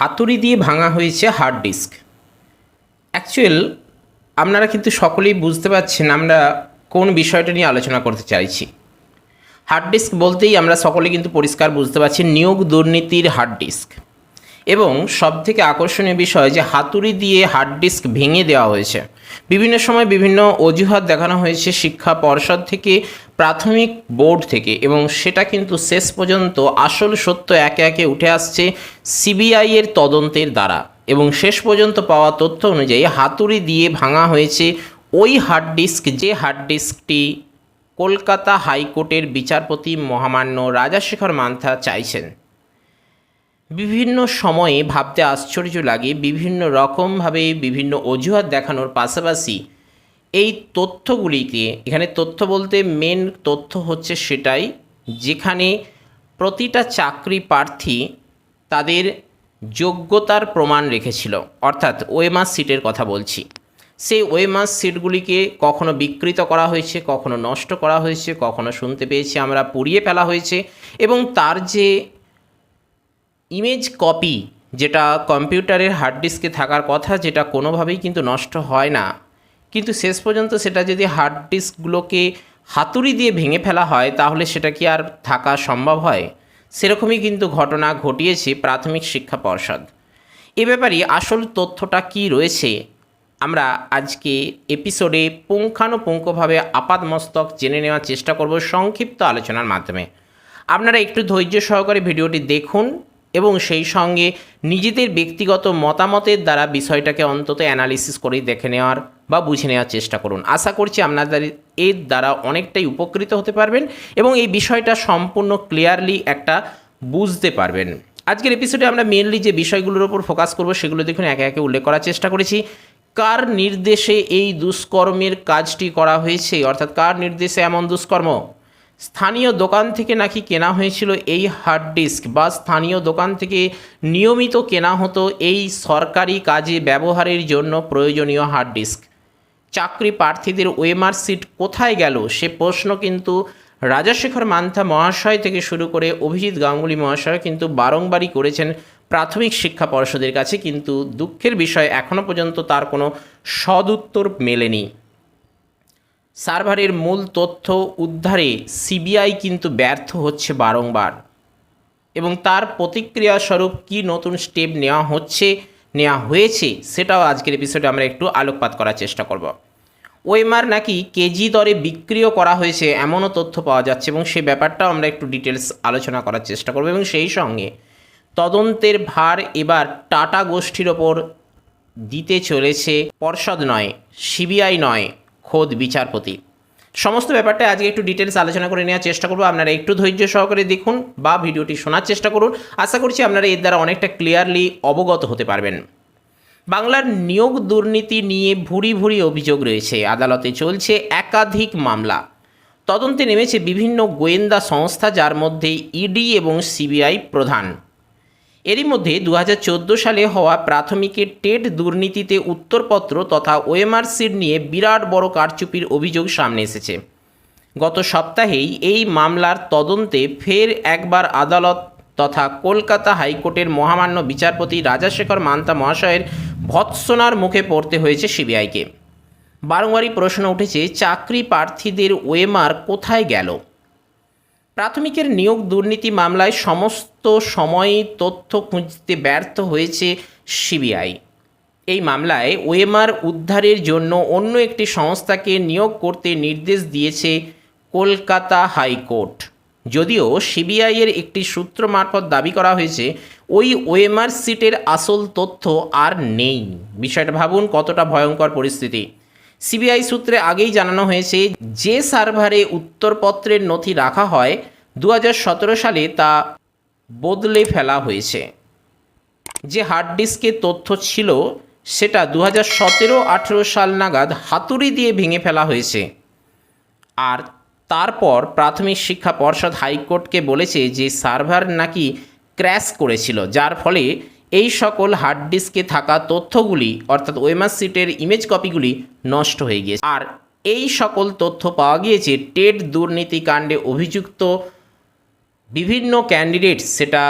হাতুড়ি দিয়ে ভাঙা হয়েছে হার্ড ডিস্ক অ্যাকচুয়াল আপনারা কিন্তু সকলেই বুঝতে পারছেন আমরা কোন বিষয়টা নিয়ে আলোচনা করতে চাইছি। হার্ড ডিস্ক বলতেই আমরা সকলে কিন্তু পরিষ্কার বুঝতে পারছি নিয়োগ দুর্নীতির হার্ড ডিস্ক এবং সবথেকে আকর্ষণীয় বিষয় যে হাতুড়ি দিয়ে হার্ড ডিস্ক ভেঙে দেওয়া হয়েছে। বিভিন্ন সময় বিভিন্ন অজুহাত দেখানো হয়েছে শিক্ষা পর্ষদ থেকে প্রাথমিক বোর্ড থেকে এবং সেটা কিন্তু শেষ পর্যন্ত আসল সত্য একে একে উঠে আসছে সিবিআই এর তদন্তের দ্বারা। এবং শেষ পর্যন্ত পাওয়া তথ্য অনুযায়ী হাতুড়ি দিয়ে ভাঙা হয়েছে ওই হার্ড ডিস্ক যে হার্ড ডিস্কটি কলকাতা হাইকোর্টের বিচারপতি মহামান্য রাজাশেখর মান্থা চাইছেন। বিভিন্ন সময়ে ভাবতে আশ্চর্য লাগে, বিভিন্ন রকমভাবে বিভিন্ন অজুহাত দেখানোর পাশাপাশি এই তথ্যগুলিকে, এখানে তথ্য বলতে মেন তথ্য হচ্ছে সেটাই, যেখানে প্রতিটা চাকরি প্রার্থী তাদের যোগ্যতার প্রমাণ রেখেছিল। অর্থাৎ ওয়েমার সিটের কথা বলছি। সেই ওয়েমাস সিটগুলিকে কখনো বিকৃত করা হয়েছে, কখনো নষ্ট করা হয়েছে, কখনো শুনতে পেয়েছি আমরা, পুড়িয়ে ফেলা হয়েছে এবং তার যে ইমেজ কপি যেটা কম্পিউটারের হার্ড ডিস্কে থাকার কথা, যেটা কোনোভাবেই কিন্তু নষ্ট হয় না। কিন্তু শেষ পর্যন্ত সেটা যদি হার্ড ডিস্কগুলোকে হাতুড়ি দিয়ে ভেঙে ফেলা হয়, তাহলে সেটা কি আর থাকা সম্ভব হয়? সেরকমই কিন্তু ঘটনা ঘটিয়েছে প্রাথমিক শিক্ষা পর্ষদ। এ ব্যাপারে আসল তথ্যটা কি রয়েছে? আমরা আজকে এপিসোডে পুঙ্খানুপুঙ্খভাবে আপাদমস্তক জেনে নেওয়ার চেষ্টা করব সংক্ষিপ্ত আলোচনার মাধ্যমে। আপনারা একটু ধৈর্য সহকারে ভিডিওটি দেখুন এবং সেই সঙ্গে নিজেদের ব্যক্তিগত মতামতের দ্বারা বিষয়টাকে অন্তত অ্যানালিসিস করে দেখে নেওয়ার বা বুঝে নেওয়ার চেষ্টা করুন। আশা করছি আপনাদের এর দ্বারা অনেকটাই উপকৃত হতে পারবেন এবং এই বিষয়টা সম্পূর্ণ ক্লিয়ারলি একটা বুঝতে পারবেন। আজকের এপিসোডে আমরা মেনলি যে বিষয়গুলোর উপর ফোকাস করব সেগুলো দেখুন একে একে উল্লেখ করার চেষ্টা করেছি। কার নির্দেশে এই দুষ্কর্মের কাজটি করা হয়েছে? অর্থাৎ কার নির্দেশে এমন দুষ্কর্ম? স্থানীয় দোকান থেকে নাকি কেনা হয়েছিল এই হার্ড ডিস্ক বা স্থানীয় দোকান থেকে নিয়মিত কেনা হতো এই সরকারি কাজে ব্যবহারের জন্য প্রয়োজনীয় হার্ড ডিস্ক চাকরি প্রার্থীদের ওয়েমার সিট কোথায় গেল? সে প্রশ্ন কিন্তু রাজাশেখর মান্থা মহাশয় থেকে শুরু করে অভিজিৎ গাঙ্গুলি মহাশয় কিন্তু বারংবারই করেছেন প্রাথমিক শিক্ষা পর্ষদের কাছে, কিন্তু দুঃখের বিষয় এখনও পর্যন্ত তার কোনো সদুত্তর মেলেনি। সার্ভারের মূল তথ্য উদ্ধারে সিবিআই কিন্তু ব্যর্থ হচ্ছে বারংবার। এবং তার প্রতিক্রিয়া স্বরূপ কী নতুন স্টেপ নেওয়া হচ্ছে, নেওয়া হয়েছে, সেটাও আজকের এপিসোডে আমরা একটু আলোকপাত করার চেষ্টা করব। ওয়েমার নাকি কেজি দরে বিক্রিও করা হয়েছে এমনও তথ্য পাওয়া যাচ্ছে এবং সেই ব্যাপারটাও আমরা একটু ডিটেলস আলোচনা করার চেষ্টা করব এবং সেই সঙ্গে তদন্তের ভার এবার টাটা গোষ্ঠীর ওপর দিতে চলেছে পর্ষদ নয়, সিবিআই নয় খোদ বিচারপতি। সমস্ত ব্যাপারটা আজকে একটু ডিটেলস আলোচনা করে নেওয়ার চেষ্টা করব। আপনারা একটু ধৈর্য সহকারে দেখুন বা ভিডিওটি শোনার চেষ্টা করুন। আশা করছি আপনারা এর দ্বারা অনেকটা ক্লিয়ারলি অবগত হতে পারবেন। বাংলার নিয়োগ দুর্নীতি নিয়ে ভুরি ভুরি অভিযোগ রয়েছে। আদালতে চলছে একাধিক মামলা। তদন্তে নেমেছে বিভিন্ন গোয়েন্দা সংস্থা, যার মধ্যে ইডি এবং সিবিআই প্রধান। এরই মধ্যে দু হাজার চোদ্দ সালে হওয়া প্রাথমিকের টেট দুর্নীতিতে উত্তরপত্র তথা ওএমআর সিট নিয়ে বিরাট বড় কারচুপির অভিযোগ সামনে এসেছে। গত সপ্তাহেই এই মামলার তদন্তে ফের একবার আদালত তথা কলকাতা হাইকোর্টের মহামান্য বিচারপতি রাজাশেখর মান্তা মহাশয়ের ভৎসনার মুখে পড়তে হয়েছে সিবিআইকে। বারংবারই প্রশ্ন উঠেছে, চাকরি প্রার্থীদের ওয়েমার কোথায় গেল? প্রাথমিকের নিয়োগ দুর্নীতি মামলায় সমস্ত সময়ই তথ্য খুঁজতে ব্যর্থ হয়েছে সিবিআই। এই মামলায় ওয়েমার উদ্ধারের জন্য অন্য একটি সংস্থাকে নিয়োগ করতে নির্দেশ দিয়েছে কলকাতা হাইকোর্ট। যদিও সিবিআইয়ের একটি সূত্র মারফত দাবি করা হয়েছে, ওই ওয়েমার সিটের আসল তথ্য আর নেই। বিষয়টা ভাবুন কতটা ভয়ঙ্কর পরিস্থিতি। সিবিআই সূত্রে আগেই জানানো হয়েছে, যে সার্ভারে উত্তরপত্রের নথি রাখা হয় দু হাজার সতেরো সালে তা বদলে ফেলা হয়েছে। যে হার্ড ডিস্কে তথ্য ছিল, সেটা দু হাজার সতেরো আঠেরো সাল নাগাদ হাতুড়ি দিয়ে ভেঙে ফেলা হয়েছে। আর তারপর প্রাথমিক শিক্ষা পর্ষদ হাইকোর্টকে বলেছে যে সার্ভার নাকি ক্র্যাশ করেছিল, যার ফলে এই সকল হার্ড ডিস্কে থাকা তথ্যগুলি, অর্থাৎ ওয়েমার সিটের ইমেজ কপিগুলি নষ্ট হয়ে গিয়েছে। আর এই সকল তথ্য পাওয়া গিয়েছে টেট দুর্নীতিকাণ্ডে অভিযুক্ত বিভিন্ন ক্যান্ডিডেট সেটা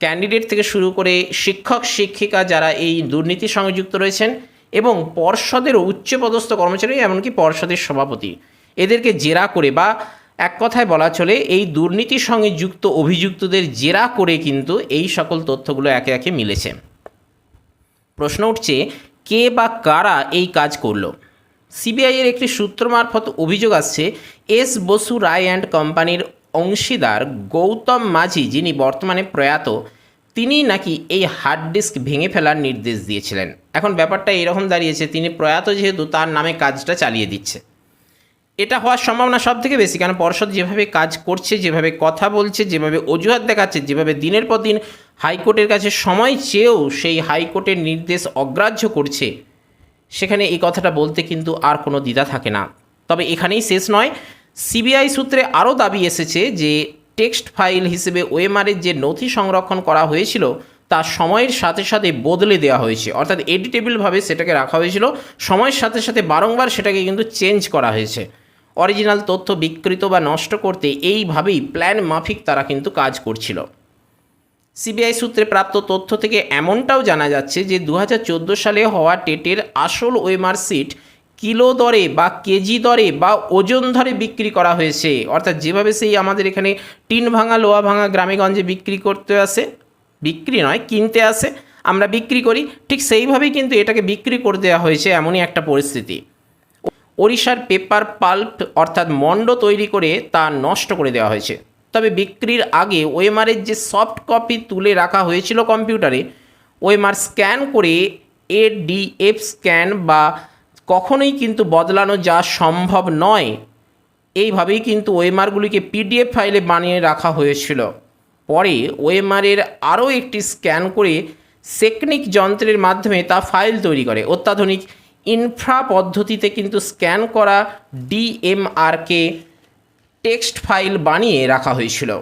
ক্যান্ডিডেট থেকে শুরু করে শিক্ষক, শিক্ষিকা যারা এই দুর্নীতির সঙ্গে যুক্ত রয়েছেন এবং পর্ষদের উচ্চপদস্থ কর্মচারী এমনকি পর্ষদের সভাপতি। এদেরকে জেরা করে বা এক কথায় বলা চলে এই দুর্নীতির সঙ্গে যুক্ত অভিযুক্তদের জেরা করে কিন্তু এই সকল তথ্যগুলো একে একে মিলেছে। প্রশ্ন উঠছে, কে বা কারা এই কাজ করল? সিবিআইয়ের একটি সূত্র মারফত অভিযোগ আসছে, এস বসু রায় অ্যান্ড কোম্পানির অংশীদার গৌতম মাঝি, যিনি বর্তমানে প্রয়াত, তিনি নাকি এই হার্ড ডিস্ক ভেঙে ফেলার নির্দেশ দিয়েছিলেন। এখন ব্যাপারটা এরকম দাঁড়িয়েছে, তিনি প্রয়াত যেহেতু, তার নামে কাজটা চালিয়ে দিচ্ছে। এটা হওয়ার সম্ভাবনা সব থেকে বেশি, কারণ পর্ষদ যেভাবে কাজ করছে, যেভাবে কথা বলছে, যেভাবে অজুহাত দেখাচ্ছে, যেভাবে দিনের পর দিন হাইকোর্টের কাছে সময় চেয়েও সেই হাইকোর্টের নির্দেশ অগ্রাহ্য করছে, সেখানে এই কথাটা বলতে কিন্তু আর কোনো দ্বিধা থাকে না। তবে এখানেই শেষ নয় সিবিআই সূত্রে আরও দাবি এসেছে যে টেক্সট ফাইল হিসেবে ওএমআরের যে নথি সংরক্ষণ করা হয়েছিল, তা সময়ের সাথে সাথে বদলে দেওয়া হয়েছে। অর্থাৎ এডিটেবলভাবে সেটাকে রাখা হয়েছিল। সময়ের সাথে সাথে বারংবার সেটাকে কিন্তু চেঞ্জ করা হয়েছে। অরিজিনাল তথ্য বিকৃত বা নষ্ট করতে এইভাবেই প্ল্যান মাফিক তারা কিন্তু কাজ করছিল। সিবিআই সূত্রে প্রাপ্ত তথ্য থেকে এমনটাও জানা যাচ্ছে যে দু হাজার চোদ্দ সালে হওয়া টেটের আসল ওয়েমার সিট কিলো দরে বা কেজি দরে বা ওজন ধরে বিক্রি করা হয়েছে। অর্থাৎ যেভাবে সেই আমাদের এখানে টিন ভাঙা, লোহা ভাঙা গ্রামেগঞ্জে বিক্রি করতে আসে, বিক্রি নয়, কিনতে আসে, আমরা বিক্রি করি, ঠিক সেইভাবেই কিন্তু এটাকে বিক্রি করে দেওয়া হয়েছে এমনই একটা পরিস্থিতি। ওড়িশার পেপার পাল্প অর্থাৎ মণ্ড তৈরি করে তা নষ্ট করে দেওয়া হয়েছে। তবে বিক্রির আগে ওয়েমারের যে সফট কপি তুলে রাখা হয়েছিল কম্পিউটারে ওয়েমার স্ক্যান করে এডিএফ স্ক্যান বা কখনোই কিন্তু বদলানো যা সম্ভব নয়। এইভাবেই কিন্তু ওয়েমারগুলিকে পিডিএফ ফাইলে বানিয়ে রাখা হয়েছিল। পরে ওয়েমারের আরও একটি স্ক্যান করে সেকনিক যন্ত্রের মাধ্যমে তা ফাইল তৈরি করে। অত্যাধুনিক ইনফ্রা পদ্ধতিতে কিন্তু স্ক্যান করা ডিএমআরকে টেক্সট ফাইল বানিয়ে রাখা হয়েছিল।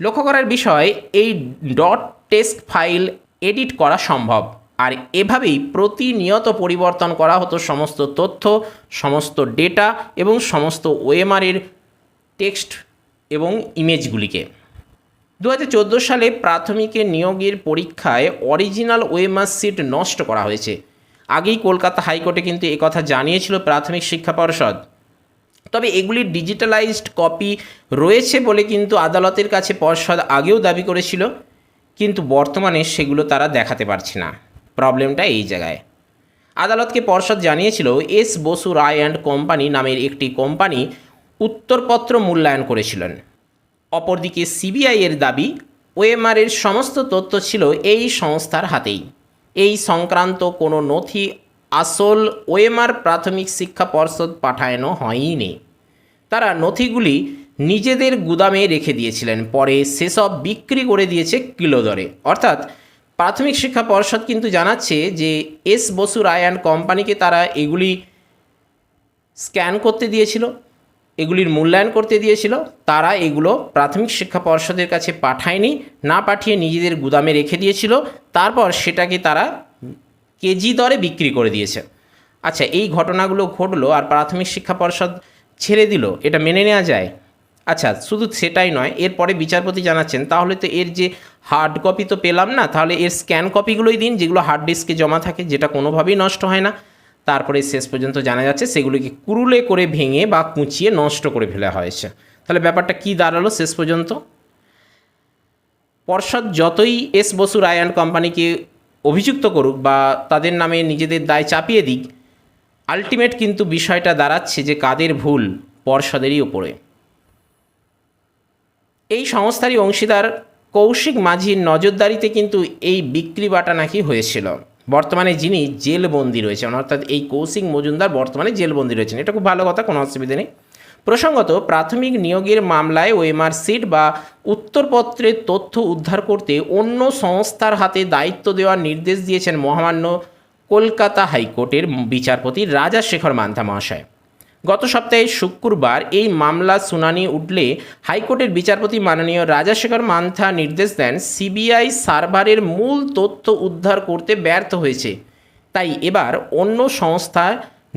লক্ষ্য করার বিষয়, এই ডট টেক্সট ফাইল এডিট করা সম্ভব। আর এভাবেই প্রতিনিয়ত পরিবর্তন করা হতো সমস্ত তথ্য, সমস্ত ডেটা এবং সমস্ত ওএমআরের টেক্সট এবং ইমেজগুলিকে। দু হাজার চোদ্দ সালে প্রাথমিকের নিয়োগের পরীক্ষায় অরিজিনাল ওয়েমার সিট নষ্ট করা হয়েছে। আগেই কলকাতা হাইকোর্টে কিন্তু একথা জানিয়েছিল প্রাথমিক শিক্ষা পর্ষদ। তবে এগুলির ডিজিটালাইজড কপি রয়েছে বলে কিন্তু আদালতের কাছে পর্ষদ আগেও দাবি করেছিল, কিন্তু বর্তমানে সেগুলো তারা দেখাতে পারছে না। প্রবলেমটা এই জায়গায়। আদালতকে পর্ষদ জানিয়েছিল, S Basu Roy and company নামের একটি কোম্পানি উত্তরপত্র মূল্যায়ন করেছিলেন। অপরদিকে সিবিআইয়ের দাবি ওএমআরের সমস্ত তথ্য ছিল এই সংস্থার হাতেই। এই সংক্রান্ত কোনো নথি আসল ওএমআর প্রাথমিক শিক্ষা পর্ষদ পাঠানো হয়নি তারা নথিগুলি নিজেদের গুদামে রেখে দিয়েছিলেন, পরে সেসব বিক্রি করে দিয়েছে কিলো দরে। অর্থাৎ প্রাথমিক শিক্ষা পর্ষদ কিন্তু জানাচ্ছে যে এস বসু রায় অ্যান্ড কোম্পানিকে তারা এগুলি স্ক্যান করতে দিয়েছিল, এগুলির মূল্যায়ন করতে দিয়েছিল। তারা এগুলো প্রাথমিক শিক্ষা পর্ষদের কাছে পাঠায়নি, না পাঠিয়ে নিজেদের গুদামে রেখে দিয়েছিল। তারপর সেটাকে তারা কেজি দরে বিক্রি করে দিয়েছে। আচ্ছা এই ঘটনাগুলো ঘটলো আর প্রাথমিক শিক্ষা পর্ষদ ছেড়ে দিল, এটা মেনে নেওয়া যায়? আচ্ছা শুধু সেটাই নয়, এরপরে বিচারপতি জানাচ্ছেন, তাহলে তো এর যে হার্ড কপি তো পেলাম না, তাহলে এর স্ক্যান কপিগুলোই দিন, যেগুলো হার্ড ডিস্কে জমা থাকে, যেটা কোনোভাবেই নষ্ট হয় না। তারপরে শেষ পর্যন্ত জানা যাচ্ছে, সেগুলিকে কুরুলে করে ভেঙে বা কুচিয়ে নষ্ট করে ফেলা হয়েছে। তাহলে ব্যাপারটা কি দাঁড়াল শেষ পর্যন্ত? পর্ষদ যতই এস বসু রায় অ্যান্ড কোম্পানিকে অভিযুক্ত করুক বা তাদের নামে নিজেদের দায় চাপিয়ে দিক আলটিমেট কিন্তু বিষয়টা দাঁড়াচ্ছে যে কাদের ভুল পর্ষদেরই ওপরে এই সংস্থারই অংশীদার কৌশিক মাঝির নজরদারিতে কিন্তু এই বিক্রি বাটা নাকি হয়েছিল। বর্তমানে যিনি জেলবন্দি রয়েছেন, অর্থাৎ এই কৌশিক মজুমদার বর্তমানে জেলবন্দি রয়েছেন। এটা খুব ভালো কথা, কোনো অসুবিধা নেই। প্রসঙ্গত, প্রাথমিক নিয়োগের মামলায় ওএমআর সিট বা উত্তরপত্রের তথ্য উদ্ধার করতে অন্য সংস্থার হাতে দায়িত্ব দেওয়ার নির্দেশ দিয়েছেন মহামান্য কলকাতা হাইকোর্টের বিচারপতি রাজা শেখর মান্থা মহাশয়। গত সপ্তাহে শুক্রবার এই মামলা শুনানি উঠলে হাইকোর্টের বিচারপতি মাননীয় রাজাশেখর মান্থা নির্দেশ দেন সিবিআই সার্ভারের মূল তথ্য উদ্ধার করতে ব্যর্থ হয়েছে। তাই এবার অন্য সংস্থা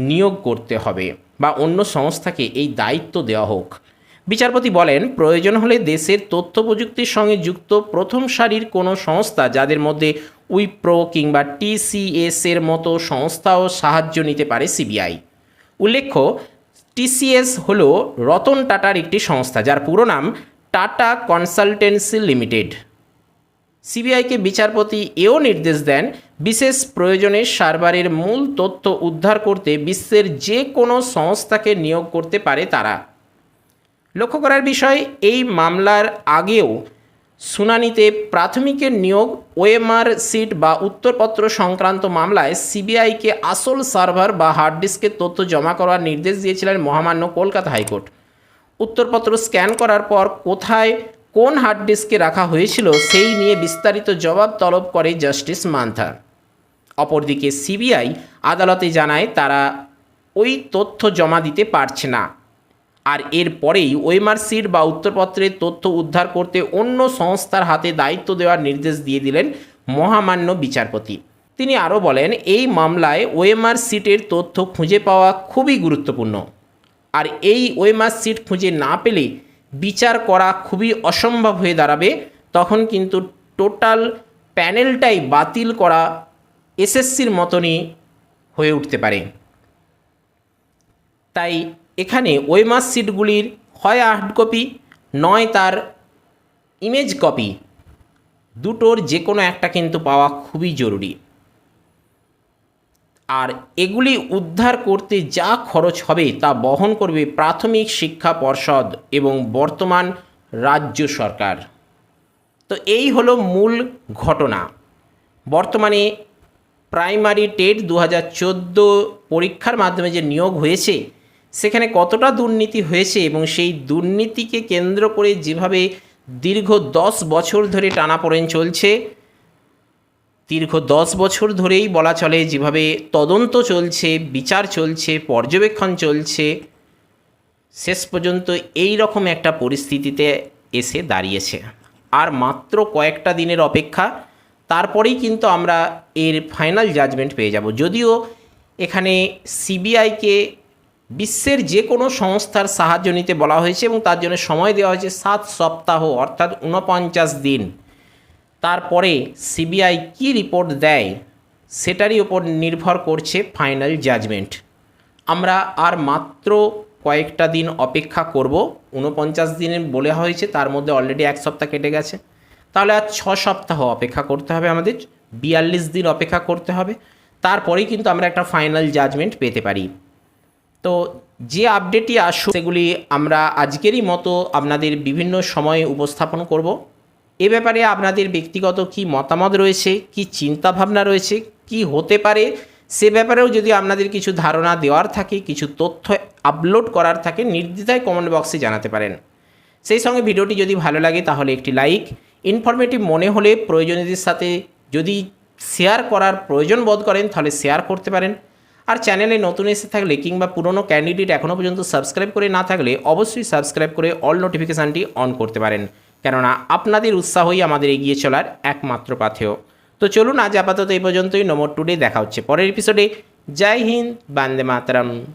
নিয়োগ করতে হবে বা অন্য সংস্থাকে এই দায়িত্ব দেওয়া হোক। বিচারপতি বলেন, প্রয়োজন হলে দেশের তথ্য প্রযুক্তির সঙ্গে যুক্ত প্রথম সারির কোনো সংস্থা যাদের মধ্যে উইপ্রো কিংবা টিসিএস এর মতো সংস্থাও সাহায্য নিতে পারে সিবিআই। উল্লেখ্য টিসিএস হল রতন টাটার একটি সংস্থা, যার পুরো নাম টাটা কনসালটেন্সি লিমিটেড। সিবিআইকে বিচারপতি এও নির্দেশ দেন, বিশেষ প্রয়োজনে সার্ভারের মূল তথ্য উদ্ধার করতে বিশ্বের যে কোনো সংস্থাকে নিয়োগ করতে পারে তারা। লক্ষ্য করার বিষয়, এই মামলার আগেও শুনানিতে প্রাথমিকের নিয়োগ, ওএমআর সিট বা উত্তরপত্র সংক্রান্ত মামলায় সিবিআইকে আসল সার্ভার বা হার্ড ডিস্কের তথ্য জমা করার নির্দেশ দিয়েছিলেন মহামান্য কলকাতা হাইকোর্ট। উত্তরপত্র স্ক্যান করার পর কোথায় কোন হার্ড ডিস্কে রাখা হয়েছিল সেই নিয়ে বিস্তারিত জবাব তলব করে জাস্টিস মান্থা অপরদিকে সিবিআই আদালতে জানায়, তারা ওই তথ্য জমা দিতে পারছে না। আর এর পরেই সিট বা উত্তরপত্রের তথ্য উদ্ধার করতে অন্য সংস্থার হাতে দায়িত্ব দেওয়ার নির্দেশ দিয়ে দিলেন মহামান্য বিচারপতি। তিনি আরও বলেন, এই মামলায় ওয়েমার সিটের তথ্য খুঁজে পাওয়া খুবই গুরুত্বপূর্ণ। আর এই ওয়েমার সিট খুঁজে না পেলে বিচার করা খুবই অসম্ভব হয়ে দাঁড়াবে। তখন কিন্তু টোটাল প্যানেলটাই বাতিল করা এসএসসির মতনই হয়ে উঠতে পারে। তাই এখানে ওয়েমার সিটগুলির হয় হার্ড কপি নয় তার ইমেজ কপি দুটোর যে কোনো একটা কিন্তু পাওয়া খুবই জরুরি। আর এগুলি উদ্ধার করতে যা খরচ হবে তা বহন করবে প্রাথমিক শিক্ষা পর্ষদ এবং বর্তমান রাজ্য সরকার। তো এই হলো মূল ঘটনা। বর্তমানে প্রাইমারি টেট দু হাজার চোদ্দ পরীক্ষার মাধ্যমে যে নিয়োগ হয়েছে সেখানে কতটা দুর্নীতি হয়েছে এবং সেই দুর্নীতিকে কেন্দ্র করে যেভাবে দীর্ঘ দশ বছর ধরে টানাপোড়েন চলছে, দীর্ঘ দশ বছর ধরেই বলা চলে যেভাবে তদন্ত চলছে, বিচার চলছে, পর্যবেক্ষণ চলছে, শেষ পর্যন্ত এই রকম একটা পরিস্থিতিতে এসে দাঁড়িয়েছে। আর মাত্র কয়েকটা দিনের অপেক্ষা, তারপরেই কিন্তু আমরা এর ফাইনাল জাজমেন্ট পেয়ে যাব। যদিও এখানে সিবিআইকে বিশ্বের যে কোনো সংস্থার সাহায্য নিতে বলা হয়েছে এবং তার জন্য সময় দেওয়া হয়েছে সাত সপ্তাহ, অর্থাৎ ঊনপঞ্চাশ দিন। তারপরে সিবিআই কি রিপোর্ট দেয় সেটারই ওপর নির্ভর করছে ফাইনাল জাজমেন্ট। আমরা আর মাত্র কয়েকটা দিন অপেক্ষা করব, ঊনপঞ্চাশ দিনে বলে হয়েছে, তার মধ্যে অলরেডি এক সপ্তাহ কেটে গেছে। তাহলে আর ছ সপ্তাহ অপেক্ষা করতে হবে আমাদের, বিয়াল্লিশ দিন অপেক্ষা করতে হবে। তারপরেই কিন্তু আমরা একটা ফাইনাল জাজমেন্ট পেতে পারি। তো যে আপডেটই আসুক, সেগুলি আমরা আজকেরই মতো আপনাদের বিভিন্ন সময়ে উপস্থাপন করব। এ ব্যাপারে আপনাদের ব্যক্তিগত কি মতামত রয়েছে, কি চিন্তাভাবনা রয়েছে, কি হতে পারে, সে ব্যাপারেও যদি আপনাদের কিছু ধারণা দেওয়ার থাকে, কিছু তথ্য আপলোড করার থাকে, নির্দ্বিধায় কমেন্ট বক্সে জানাতে পারেন। সেই সঙ্গে ভিডিওটি যদি ভালো লাগে, তাহলে একটি লাইক ইনফরমেটিভ মনে হলে প্রয়োজনীয়দের সাথে যদি শেয়ার করার প্রয়োজন বোধ করেন, তাহলে শেয়ার করতে পারেন। আর চ্যানেলে নতুন এসে থাকলে কিংবা পুরনো ক্যান্ডিডেট এখনও পর্যন্ত সাবস্ক্রাইব করে না থাকলে অবশ্যই সাবস্ক্রাইব করে অল নোটিফিকেশানটি অন করতে পারেন। কেননা আপনাদের উৎসাহই আমাদের এগিয়ে চলার একমাত্র পাথেয়। তো চলুন আজ আপাতত এই পর্যন্তই। নম্বর টুডে দেখা হচ্ছে পরের এপিসোডে জয় হিন্দ, বান্দে মাতরম।